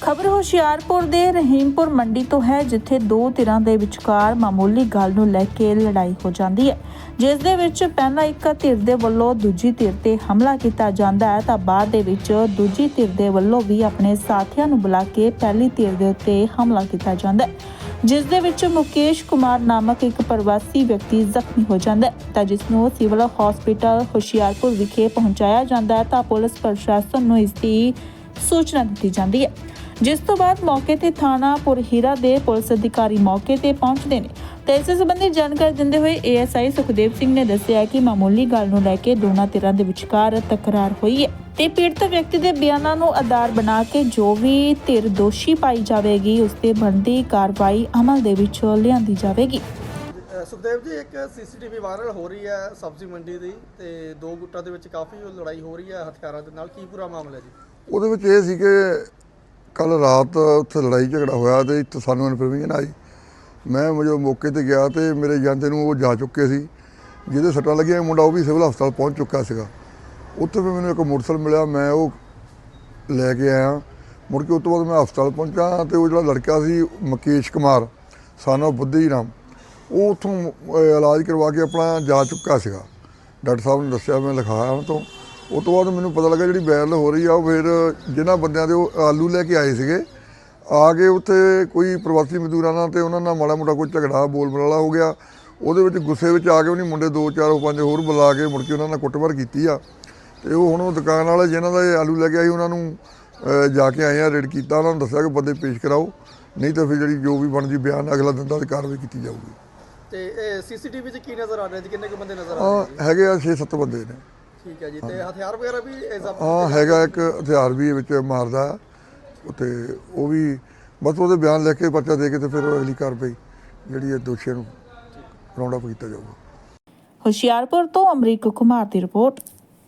ਖਬਰ ਹੁਸ਼ਿਆਰਪੁਰ ਦੇ ਰਹੀਮਪੁਰ ਮੰਡੀ ਤੋਂ ਹੈ, ਜਿੱਥੇ ਦੋ ਧਿਰਾਂ ਦੇ ਵਿਚਕਾਰ ਮਾਮੂਲੀ ਗੱਲ ਨੂੰ ਲੈ ਕੇ ਲੜਾਈ ਹੋ ਜਾਂਦੀ ਹੈ। ਜਿਸ ਦੇ ਵਿੱਚ ਪਹਿਲਾਂ ਇੱਕ ਧਿਰ ਦੇ ਵੱਲੋਂ ਦੂਜੀ ਧਿਰ ਤੇ ਹਮਲਾ ਕੀਤਾ ਜਾਂਦਾ ਹੈ, ਤਾਂ ਬਾਅਦ ਦੇ ਵਿੱਚ ਦੂਜੀ ਧਿਰ ਦੇ ਵੱਲੋਂ ਵੀ ਆਪਣੇ ਸਾਥੀਆਂ ਨੂੰ ਬੁਲਾ ਕੇ ਪਹਿਲੀ ਧਿਰ ਦੇ ਉੱਤੇ ਹਮਲਾ ਕੀਤਾ ਜਾਂਦਾ ਹੈ। ਜਿਸ ਦੇ ਵਿੱਚ ਮੁਕੇਸ਼ ਕੁਮਾਰ ਨਾਮਕ ਇੱਕ ਪ੍ਰਵਾਸੀ ਵਿਅਕਤੀ ਜ਼ਖਮੀ ਹੋ ਜਾਂਦਾ ਹੈ, ਤਾਂ ਜਿਸ ਨੂੰ ਸਿਵਲ ਹਸਪੀਟਲ ਹੁਸ਼ਿਆਰਪੁਰ ਵਿਖੇ ਪਹੁੰਚਾਇਆ ਜਾਂਦਾ ਹੈ, ਤਾਂ ਪੁਲਿਸ ਪ੍ਰਸ਼ਾਸਨ ਨੂੰ ਇਸ ਦੀ ਸੂਚਨਾ ਦਿੱਤੀ ਜਾਂਦੀ ਹੈ। ਜਿਸ ਤੋਂ ਬਾਅਦ ਮੌਕੇ ਤੇ ਥਾਣਾ ਪੁਰਹੀਰਾ ਦੇ ਪੁਲਿਸ ਅਧਿਕਾਰੀ ਮੌਕੇ ਤੇ ਪਹੁੰਚਦੇ ਨੇ। ਤੇ ਇਸ ਸੰਬੰਧੀ ਜਾਣਕਾਰੀ ਦਿੰਦੇ ਹੋਏ ਏਐਸਆਈ ਸੁਖਦੇਵ ਸਿੰਘ ਨੇ ਦੱਸਿਆ ਕਿ ਮਾਮੂਲੀ ਗੱਲ ਨੂੰ ਲੈ ਕੇ ਦੋਨਾਂ ਧਿਰਾਂ ਦੇ ਵਿਚਕਾਰ ਤਕਰਾਰ ਹੋਈ ਹੈ ਤੇ ਪੀੜਤ ਵਿਅਕਤੀ ਦੇ ਬਿਆਨਾਂ ਨੂੰ ਆਧਾਰ ਬਣਾ ਕੇ ਜੋ ਵੀ ਧਿਰ ਦੋਸ਼ੀ ਪਾਈ ਜਾਵੇਗੀ ਉਸ ਤੇ ਬਣਦੀ ਕਾਰਵਾਈ ਅਮਲ ਦੇ ਵਿੱਚ ਲਿਆਂਦੀ ਜਾਵੇਗੀ। ਸੁਖਦੇਵ ਜੀ ਇੱਕ ਸੀਸੀਟੀਵੀ ਵਾਇਰਲ ਹੋ ਰਹੀ ਹੈ ਸਬਜ਼ੀ ਮੰਡੀ ਦੀ ਤੇ ਦੋ ਗੁੱਟਾਂ ਦੇ ਵਿੱਚ ਕਾਫੀ ਲੜਾਈ ਹੋ ਰਹੀ ਹੈ ਹਥਿਆਰਾਂ ਦੇ ਨਾਲ। ਕੀ ਪੂਰਾ ਮਾਮਲਾ ਜੀ? ਉਹਦੇ ਵਿੱਚ ਇਹ ਸੀ ਕਿ ਕੱਲ ਰਾਤ ਉੱਥੇ ਲੜਾਈ ਝਗੜਾ ਹੋਇਆ ਤੇ ਇੱਥੇ ਸਾਨੂੰ ਇਨਫੋਰਮੇਸ਼ਨ ਆਈ। ਮੈਂ ਜਦੋਂ ਮੌਕੇ ਤੇ ਗਿਆ ਤੇ ਮੇਰੇ ਜਾਂਦੇ ਨੂੰ ਉਹ ਜਾ ਚੁੱਕੇ ਸੀ। ਜਿਹਦੇ ਸੱਟਾਂ ਲੱਗੀਆਂ, ਮੁੰਡਾ ਉਹ ਵੀ ਸਿਵਲ ਹਸਪਤਾਲ ਪਹੁੰਚ ਚੁੱਕਾ ਸੀਗਾ। ਉੱਥੇ ਫਿਰ ਮੈਨੂੰ ਇੱਕ ਮੋਟਰਸਾਈਕਲ ਮਿਲਿਆ, ਮੈਂ ਉਹ ਲੈ ਕੇ ਆਇਆ। ਮੁੜ ਕੇ ਉਸ ਤੋਂ ਬਾਅਦ ਮੈਂ ਹਸਪਤਾਲ ਪਹੁੰਚਾ ਤੇ ਉਹ ਜਿਹੜਾ ਲੜਕਾ ਸੀ, ਮੁਕੇਸ਼ ਕੁਮਾਰ ਸਾਨੋ ਬੁੱਧੀ ਰਾਮ, ਉਹ ਉਥੋਂ ਇਲਾਜ ਕਰਵਾ ਕੇ ਆਪਣਾ ਜਾ ਚੁੱਕਾ ਸੀਗਾ। ਡਾਕਟਰ ਸਾਹਿਬ ਨੇ ਦੱਸਿਆ, ਮੈਂ ਲਿਖਾਇਆ ਉਹਨਾਂ। ਤੋਂ ਉਹ ਤੋਂ ਬਾਅਦ ਮੈਨੂੰ ਪਤਾ ਲੱਗਾ ਜਿਹੜੀ ਵਾਇਰਲ ਹੋ ਰਹੀ ਆ ਉਹ ਫਿਰ ਜਿਨ੍ਹਾਂ ਬੰਦਿਆਂ ਦੇ ਉਹ ਆਲੂ ਲੈ ਕੇ ਆਏ ਸੀਗੇ। ਆ ਕੇ ਉੱਥੇ ਕੋਈ ਪ੍ਰਵਾਸੀ ਮਜ਼ਦੂਰਾਂ ਨਾਲ ਤੇ ਉਹਨਾਂ ਨਾਲ ਮਾੜਾ ਮੋਟਾ ਕੋਈ ਝਗੜਾ ਬੋਲ ਬਲਾਲਾ ਹੋ ਗਿਆ। ਉਹਦੇ ਵਿੱਚ ਗੁੱਸੇ ਵਿੱਚ ਆ ਕੇ ਉਹਨੇ ਮੁੰਡੇ ਦੋ ਚਾਰ ਪੰਜ ਹੋਰ ਬੁਲਾ ਕੇ ਮੁੜ ਕੇ ਉਹਨਾਂ ਨਾਲ ਕੁੱਟਮਾਰ ਕੀਤੀ ਆ। ਤੇ ਉਹ ਹੁਣ ਉਹ ਦੁਕਾਨ ਵਾਲੇ ਜਿਨ੍ਹਾਂ ਦਾ ਇਹ ਆਲੂ ਲੈ ਕੇ ਆਏ ਉਹਨਾਂ ਨੂੰ ਜਾ ਕੇ ਆਏ ਆ ਰੇਡ ਕੀਤਾ ਉਹਨਾਂ ਨੂੰ ਦੱਸਿਆ ਕਿ ਬੰਦੇ ਪੇਸ਼ ਕਰਾਓ। ਨਹੀਂ ਤਾਂ ਫਿਰ ਜਿਹੜੀ ਜੋ ਵੀ ਬਣਦੀ ਬਿਆਨ ਅਗਲਾ ਦਿੰਦਾ ਤੇ ਕਾਰਵਾਈ ਕੀਤੀ ਜਾਊਗੀ। ਤੇ ਇਹ ਸੀਸੀਟੀਵੀ 'ਚ ਕੀ ਨਜ਼ਰ ਆ ਰਿਹਾ ਜੀ? ਕਿੰਨੇ ਕੁ ਬੰਦੇ ਨਜ਼ਰ ਆ ਰਹੇ ਹੈਗੇ ਆ 6-7 ਬੰਦੇ ਨੇ। ਠੀਕ ਹੈ ਜੀ ਤੇ ਹਥਿਆਰ ਵਗੈਰਾ ਵੀ ਇਹ ਜ਼ਬਤ ਹਾਂ ਹੈਗਾ ਇੱਕ ਹਥਿਆਰ ਵੀ ਇਹ ਵਿੱਚ ਮਾਰਦਾ ਤੇ ਉਹ ਵੀ ਬਸ ਉਹਦੇ ਬਿਆਨ ਲੈ ਕੇ ਪਰਚਾ ਦੇ ਕੇ ਤੇ ਫਿਰ ਉਹ ਅਗਲੀ ਕਾਰਵਾਈ ਜਿਹੜੀ ਹੈ ਦੋਸ਼ੀਆਂ ਨੂੰ ਰਾਉਂਡ ਅਪ ਕੀਤਾ ਜਾਊਗਾ। ਹੁਸ਼ਿਆਰਪੁਰ ਤੋਂ ਅਮਰੀਕ ਕੁਮਾਰ ਦੀ ਰਿਪੋਰਟ।